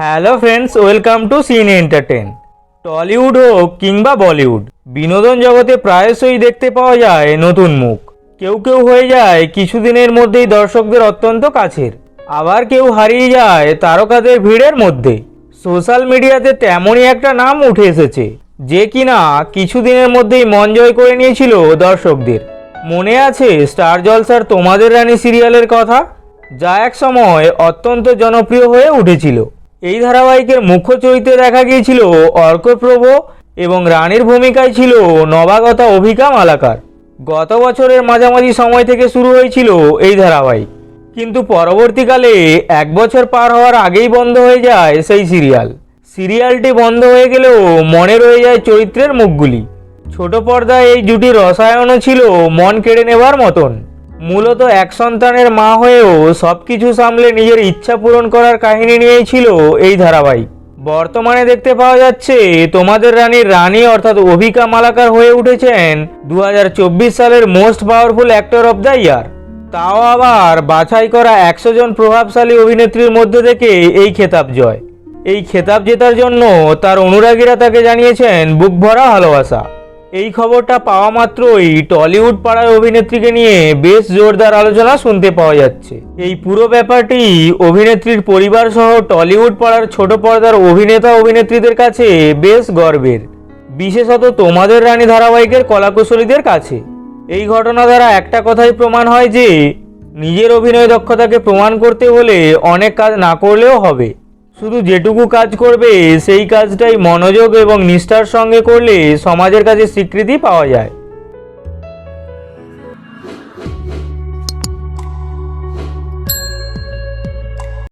Hello friends welcome to scene entertain Tollywood হোক কিংবা বলিউড বিনোদন জগতে প্রায়শই দেখতে পাওয়া যায় নতুন মুখ। কেউ কেউ হয়ে যায় কিছুদিনের মধ্যেই দর্শকদের অত্যন্ত কাছের। আবার কেউ হারিয়ে যায় তারকাদের ভিড়ের মধ্যে। সোশ্যাল মিডিয়াতে তেমনই একটা নাম উঠে এসেছে, যে কিনা কিছুদিনের মধ্যেই মন জয় করে নিয়েছিল দর্শকদের। মনে আছে স্টার জলসার তোমাদের রানী সিরিয়ালের কথা? যা এক সময় অত্যন্ত জনপ্রিয় হয়ে উঠেছিল। এই ধারাবাহিকের মুখ্য চরিত্রে দেখা গিয়েছিল অর্কপ্রভ এবং রানীর ভূমিকায় ছিল নবাগতা অভিকা মালাকার। গত বছরের মাঝামাঝি সময় থেকে শুরু হয়েছিল এই ধারাবাহিক। কিন্তু পরবর্তীকালে এক বছর পার হওয়ার আগেই বন্ধ হয়ে যায় সেই সিরিয়াল। সিরিয়ালটি বন্ধ হয়ে গেলেও মনে রয়ে যায় চরিত্রের মুখগুলি। ছোট পর্দায় এই জুটির রসায়নও ছিল মন কেড়ে নেবার মতন। মূলত এক সন্তানের মা হয়েও সব কিছু সামলে নিজের ইচ্ছা পূরণ করার কাহিনী নিয়েই ছিল এই ধারাবাহিক। বর্তমানে দেখতে পাওয়া যাচ্ছে, তোমাদের রানীর রানী অর্থাৎ অভিকা মালাকার হয়ে উঠেছেন দু হাজার চব্বিশ সালের most powerful actor of the year. তাও আবার বাছাই করা একশো জন প্রভাবশালী অভিনেত্রীর মধ্যে থেকে এই খেতাব জয়। এই খেতাব জেতার জন্য তার অনুরাগীরা তাকে জানিয়েছেন, বুক ভরা ভালোবাসা। এই খবরটা পাওয়া মাত্রই টলিউড পাড়ার অভিনেত্রীকে নিয়ে বেশ জোরদার আলোচনা শুনতে পাওয়া যাচ্ছে। এই পুরো ব্যাপারটি অভিনেত্রীর পরিবার সহ টলিউড পাড়ার ছোট পর্দার অভিনেতা অভিনেত্রীদের কাছে বেশ গর্বের। বিশেষত তোমাদের রানী ধারাবাহিকের কলাকুশলীদের কাছে। এই ঘটনা দ্বারা একটা কথাই প্রমাণ হয় যে, নিজের অভিনয় দক্ষতাকে প্রমাণ করতে হলে অনেক কাজ না করলেও হবে। শুধু যেটুকু কাজ করবে, সেই কাজটাই মনোযোগ এবং নিষ্ঠার সঙ্গে করলে সমাজের কাছে স্বীকৃতি পাওয়া যায়।